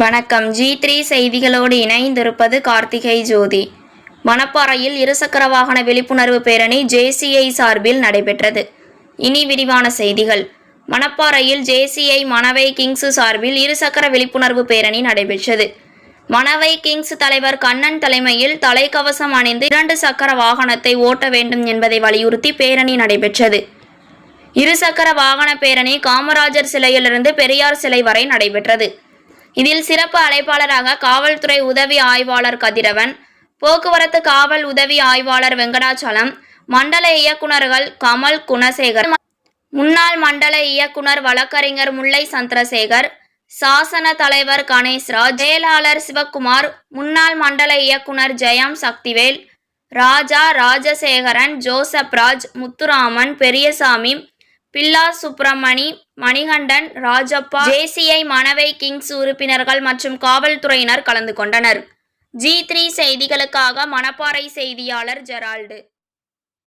வணக்கம். G three செய்திகளோடு இணைந்திருப்பது கார்த்திகை ஜோதி. மணப்பாறையில் இருசக்கர வாகன விழிப்புணர்வு பேரணி ஜேசிஐ சார்பில் நடைபெற்றது. இனி விரிவான செய்திகள். மணப்பாறையில் ஜேசிஐ மணவை கிங்ஸ் சார்பில் இருசக்கர விழிப்புணர்வு பேரணி நடைபெற்றது. மணவை கிங்ஸ் தலைவர் கண்ணன் தலைமையில் தலைக்கவசம் அணிந்து இரண்டு சக்கர வாகனத்தை ஓட்ட வேண்டும் என்பதை வலியுறுத்தி பேரணி நடைபெற்றது. இருசக்கர வாகன பேரணி காமராஜர் சிலையிலிருந்து பெரியார் சிலை வரை நடைபெற்றது. இதில் சிறப்பு அழைப்பாளராக காவல்துறை உதவி ஆய்வாளர் கதிரவன் போக்குவரத்து காவல் உதவி ஆய்வாளர் வெங்கடாச்சலம் மண்டல இயக்குனர்கள் கமல் குணசேகர் முன்னாள் மண்டல இயக்குனர் வழக்கறிஞர் முல்லை சந்திரசேகர் சாசன தலைவர் கணேஷ்ராஜ் செயலாளர் சிவக்குமார் முன்னாள் மண்டல இயக்குனர் ஜெயம் சக்திவேல் ராஜா ராஜசேகரன் ஜோசப்ராஜ் முத்துராமன் பெரியசாமி பில்லா சுப்பிரமணி மணிகண்டன் ராஜப்பா ஜேசிஐ மணவை கிங்ஸ் உறுப்பினர்கள் மற்றும் காவல்துறையினர் கலந்து கொண்டனர். ஜி த்ரீ செய்திகளுக்காக மணப்பாறை செய்தியாளர் ஜெரால்டு.